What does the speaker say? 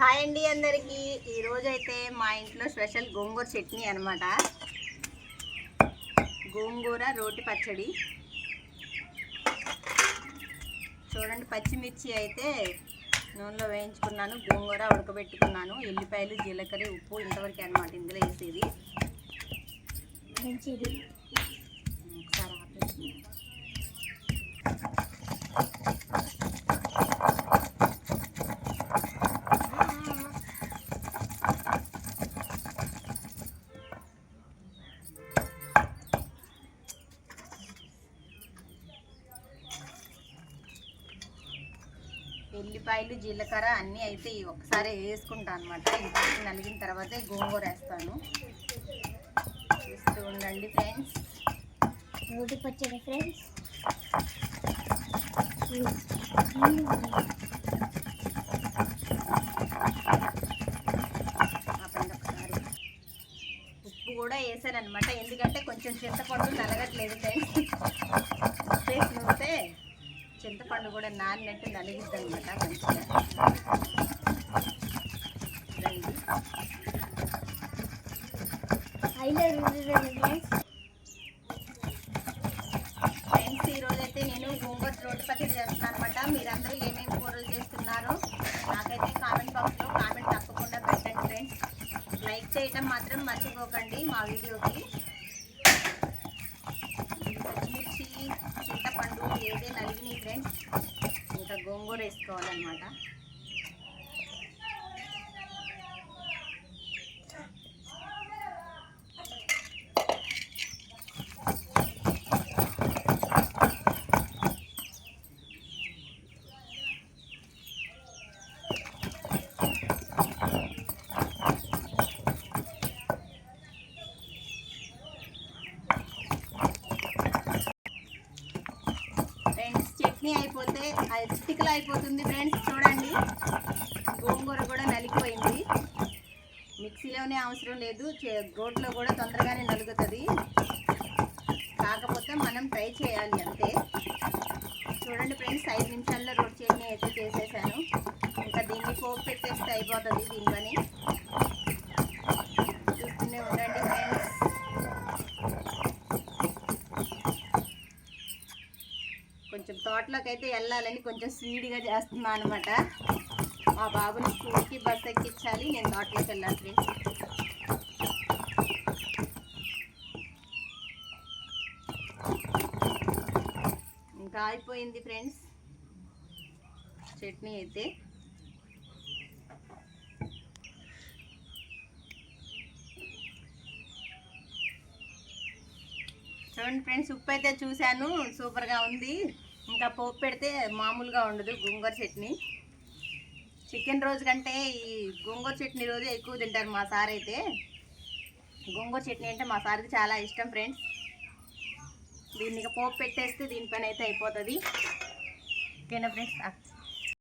Hi అండి అందరికీ. ఈరోజు అయితే మా ఇంట్లో స్పెషల్ గోంగూర చట్నీ అనమాట గోంగూర రోటి పచ్చడి. చూడండి పచ్చిమిర్చి అయితే నూనెలో వేయించుకున్నాను గోంగూర ఉడకబెట్టుకున్నాను ఎల్లిపాయలు జీలకర్ర ఉప్పు ఇంతవరకు అనమాట ఇందులో వేసేది. మంచిది. ఒకసారి ఎల్లిపాయలు జీలకర్ర అన్నీ అయితే ఒకసారి వేసుకుంటాను అనమాట ఇంకా నలిగిన తర్వాతే గోంగూర వేస్తాను. చూస్తూ ఉండండి ఫ్రెండ్స్. రోటి పచ్చడి ఫ్రెండ్స్. ఉప్పు కూడా వేసాను అనమాట ఎందుకంటే కొంచెం చింతపండు నలగట్లేదు ఫ్రెండ్స్. ఉప్పు వేసి చింతపండు కూడా నానినట్టు నలిగిద్ది అనమాట ఫ్రెండ్స్ ఫ్రెండ్స్ ఈరోజు అయితే నేను గోంగూర రోడ్డు పచ్చడి చేస్తున్నాను అనమాట మీరందరూ ఏమేమి కూరలు చేస్తున్నారో? నాకైతే కామెంట్ బాక్స్లో కామెంట్ తప్పకుండా పెట్టండి ఫ్రెండ్స్. లైక్ చేయటం మాత్రం మర్చిపోకండి మా వీడియోకి పచ్చిమిర్చి చింతపండు ఏదే నలిగినాయి ఫ్రెండ్స్ ఇంకా గోంగూర వేసుకోవాలన్నమాట ఫ్రెండ్స్ చట్నీ అయిపోతే చిటికలు అయిపోతుంది ఫ్రెండ్స్ చూడండి. గోంగూర కూడా నలిగిపోయింది. మిక్సీలోనే అవసరం లేదు చే- రోట్లో కూడా తొందరగానే నలుగుతుంది. కాకపోతే మనం ట్రై చేయాలి అంతే. చూడండి ఫ్రెండ్స్ ఐదు నిమిషాల్లో రోడ్ చట్నీ అయితే చేసేసాను. ఇంకా దీన్ని పోపు పెట్టేస్తే అయిపోతుంది దీని పని చూస్తూనే ఉండండి ఫ్రెండ్స్ కొంచెం తోటలోకి అయితే వెళ్ళాలని కొంచెం స్పీడ్గా చేస్తున్నా అనమాట మా బాబుని స్కూల్కి బస్ ఎక్కించాలి నేను తోటలోకి వెళ్ళాలి ఫ్రెండ్స్. ఇంకా అయిపోయింది ఫ్రెండ్స్. చట్నీ అయితే. చూడండి ఫ్రెండ్స్ ఉప్పు అయితే చూశాను సూపర్గా ఉంది. ఇంకా పోపు పెడితే మామూలుగా ఉండదు గోంగూర చట్నీ. చికెన్ రోజు కంటే ఈ గోంగూర చట్నీ రోజు ఎక్కువ తింటారు మా సార్ అయితే. గోంగూర చట్నీ అంటే మా సార్కి చాలా ఇష్టం ఫ్రెండ్స్. దీన్ని పోపు పెట్టేస్తే దీనిపైన అయితే అయిపోతుంది. ఓకేనా ఫ్రెండ్స్?